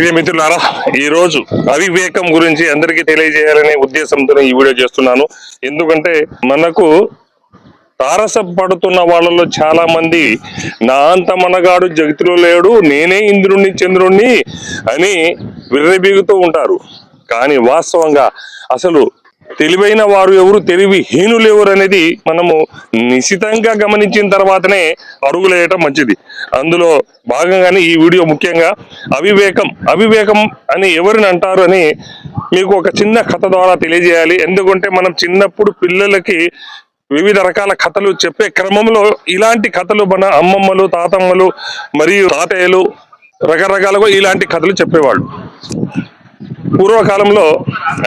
ప్రియ మిత్రులారా ఈ రోజు అవివేకం గురించి అందరికీ తెలియజేయాలనే ఉద్దేశంతో ఈ వీడియో చేస్తున్నాను. ఎందుకంటే మనకు తారసపడుతున్న వాళ్ళలో చాలా మంది నా అంత మనగాడు జగతిలో లేడు నేనే ఇంద్రుణ్ణి చంద్రుణ్ణి అని విర్రబీగుతూ ఉంటారు. కానీ వాస్తవంగా అసలు తెలివైన వారు ఎవరు తెలివి హీనులు ఎవరు అనేది మనము నిశితంగా గమనించిన తర్వాతనే అడుగులేయటం మంచిది. అందులో భాగంగానే ఈ వీడియో ముఖ్యంగా అవివేకం అవివేకం అని ఎవరిని అంటారు అని మీకు ఒక చిన్న కథ ద్వారా తెలియజేయాలి. ఎందుకంటే మనం చిన్నప్పుడు పిల్లలకి వివిధ రకాల కథలు చెప్పే క్రమంలో ఇలాంటి కథలు మన అమ్మమ్మలు తాతమ్మలు మరియు తాతయ్యలు రకరకాలుగా ఇలాంటి కథలు చెప్పేవాళ్ళు. పూర్వకాలంలో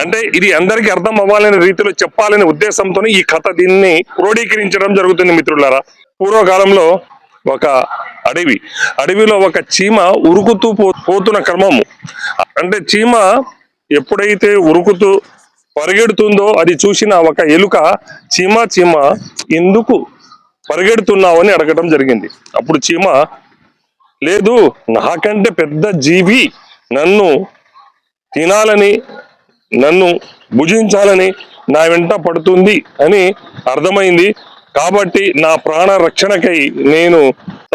అంటే ఇది అందరికీ అర్థం అవ్వాలనే రీతిలో చెప్పాలనే ఉద్దేశంతో ఈ కథ దీన్ని క్రోడీకరించడం జరుగుతుంది మిత్రులారా. పూర్వకాలంలో ఒక అడవి అడవిలో ఒక చీమ ఉరుకుతూ పో- పోతున్న క్రమము అంటే చీమ ఎప్పుడైతే ఉరుకుతూ పరిగెడుతుందో అది చూసిన ఒక ఎలుక చీమ చీమ ఎందుకు పరిగెడుతున్నావు అని అడగడం జరిగింది. అప్పుడు చీమ లేదు నాకంటే పెద్ద జీవి నన్ను తినాలని నన్ను భుజించాలని నా వెంట పడుతుంది అని అర్థమైంది. కాబట్టి నా ప్రాణ రక్షణకై నేను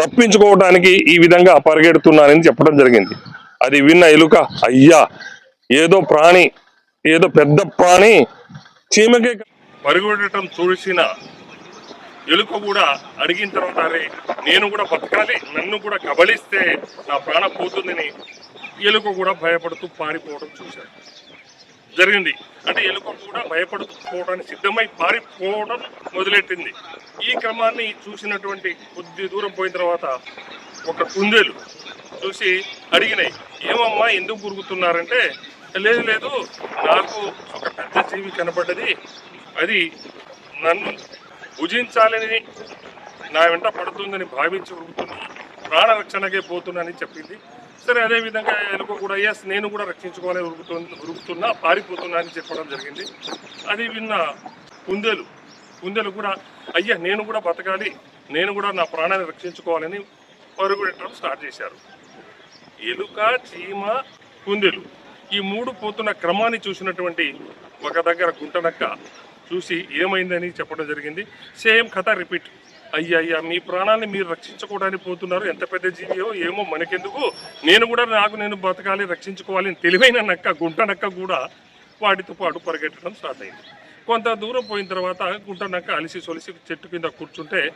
తప్పించుకోవటానికి ఈ విధంగా పరిగెడుతున్నానని చెప్పడం జరిగింది. అది విన్న ఎలుక అయ్యా ఏదో ప్రాణి ఏదో పెద్ద ప్రాణి చీమకే పరిగెడటం చూసిన ఎలుక కూడా అడిగిన తర్వాత నేను కూడా బతకాలి నన్ను కూడా కబలిస్తే నా ప్రాణం పోతుందని ఎలుక కూడా భయపడుతూ పారిపోవడం చూశారు. జరిగింది. అంటే ఎలుక కూడా భయపడుతూ పోవడానికి సిద్ధమై పారిపోవడం మొదలెట్టింది. ఈ క్రమాన్ని చూసినటువంటి కొద్ది దూరం పోయిన తర్వాత ఒక కుందేలు చూసి అడిగినాయి ఏమమ్మా ఎందుకు గురుగుతున్నారంటే? లేదు లేదు నాకు ఒక పెద్ద జీవి కనపడ్డది అది నన్ను భుజించాలని నా వెంట పడుతుందని భావించి ఉరుకుతున్నా. ప్రాణరక్షణకే పోతున్నానని చెప్పింది సరే అదే విధంగా ఎలుక కూడా ఎస్ నేను కూడా రక్షించుకోవాలని ఉరుకుతు ఉరుకుతున్నా పారిపోతున్నా అని చెప్పడం జరిగింది. అది విన్న కుందేలు కుందేలు కూడా అయ్యా నేను కూడా బతకాలి నేను కూడా నా ప్రాణాన్ని రక్షించుకోవాలని పరుగుపెట్టడం స్టార్ట్ చేశారు. ఎలుక చీమ కుందేలు ఈ మూడు పోతున్న క్రమాన్ని చూసినటువంటి ఒక దగ్గర గుంటనక్క చూసి ఏమైందని చెప్పడం జరిగింది. సేమ్ కథ రిపీట్ అయ్యయ్యా మీ ప్రాణాన్ని మీరు రక్షించుకోవడానికి పోతున్నారు. ఎంత పెద్ద జీవియో ఏమో మనకెందుకు? నేను కూడా నాకు నేను బతకాలి రక్షించుకోవాలి అని తెలివైన నక్క గుంట నక్క కూడా వాటితో పాటు పరిగెట్టడం స్టార్ట్ అయింది కొంత దూరం పోయిన తర్వాత గుంట నక్క అలిసి సొలిసి చెట్టు కింద కూర్చుంటే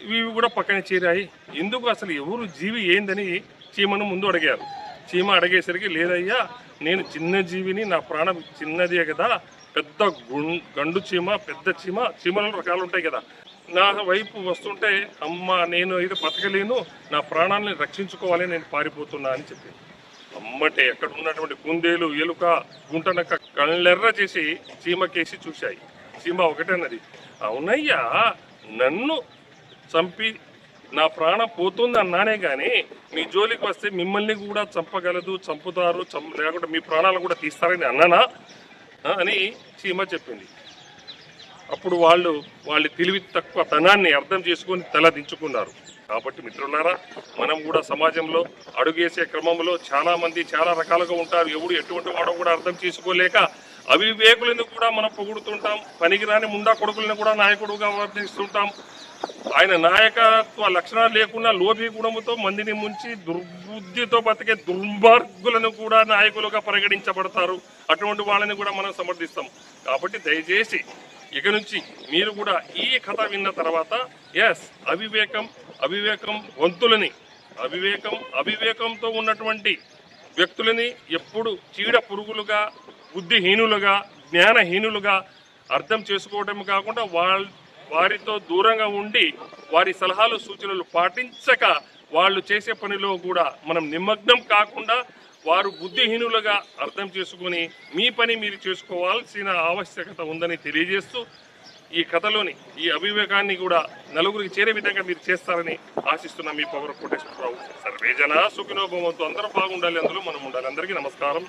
ఇవి కూడా పక్కన చేరాయి. ఎందుకు అసలు ఎవరు జీవి ఏందని చీమను ముందు అడిగారు. చీమ అడిగేసరికి లేదయ్యా నేను చిన్న జీవిని నా ప్రాణం చిన్నదే కదా. పెద్ద గుం- గండు చీమ పెద్ద చీమ చీమలు రకాలు ఉంటాయి కదా. నా వైపు వస్తుంటే అమ్మ నేను అయితే బతకలేను నా ప్రాణాలని రక్షించుకోవాలి నేను పారిపోతున్నా అని చెప్పింది. అమ్మటే అక్కడ ఉన్నటువంటి కుందేలు ఎలుక గుంటనక్క కళ్ళెర్ర చేసి చీమకేసి చూశాయి. చీమ ఒకటేనది. అవునయ్యా నన్ను చంపి నా ప్రాణం పోతుంది అన్నానే కానీ మీ జోలికి వస్తే మిమ్మల్ని కూడా చంపగలదు చంపుతారు చం లేకుంటే మీ ప్రాణాలు కూడా తీస్తారని అన్నానా? అని చీమ చెప్పింది. అప్పుడు వాళ్ళు వాళ్ళ తెలివి తక్కువ తనాన్ని అర్థం చేసుకొని తల దించుకున్నారు. కాబట్టి మిత్రులారా మనం కూడా సమాజంలో అడుగేసే క్రమంలో చాలా మంది చాలా రకాలుగా ఉంటారు. ఎవడు ఎటువంటి వాడో కూడా అర్థం చేసుకోలేక అవివేకులను కూడా మనం పొగుడుతుంటాం. పనికిరాని ముండా కొడుకులను కూడా నాయకుడుగా వర్తిస్తుంటాం ఆయన నాయకత్వ లక్షణాలు లేకుండా లోభి గుణముతో మందిని ముంచి దుర్బుద్ధితో బతికే దుర్మార్గులను కూడా నాయకులుగా పరిగణించబడతారు. అటువంటి వాళ్ళని కూడా మనం సమర్థిస్తాం. కాబట్టి దయచేసి ఇక నుంచి మీరు కూడా ఈ కథ విన్న తర్వాత ఎస్ అవివేకం అవివేకం వంతులని అవివేకం అవివేకంతో ఉన్నటువంటి వ్యక్తులని ఎప్పుడు చీడ పురుగులుగా బుద్ధిహీనులుగా జ్ఞానహీనులుగా అర్థం చేసుకోవడం కాకుండా వాళ్ళ వారితో దూరంగా ఉండి వారి సలహాలు సూచనలు పాటించక వాళ్ళు చేసే పనిలో కూడా మనం నిమగ్నం కాకుండా వారు బుద్ధిహీనులుగా అర్థం చేసుకుని మీ పని మీరు చేసుకోవాల్సిన ఆవశ్యకత ఉందని తెలియజేస్తూ ఈ కథలోని ఈ అభివేకాన్ని కూడా నలుగురికి చేరే విధంగా మీరు చేస్తారని ఆశిస్తున్న మీ పవర్ కోటేశ్వరరావు సర్వేజన సుఖినోభవంతో అందరూ బాగుండాలి. అందులో మనం ఉండాలి. అందరికీ నమస్కారం.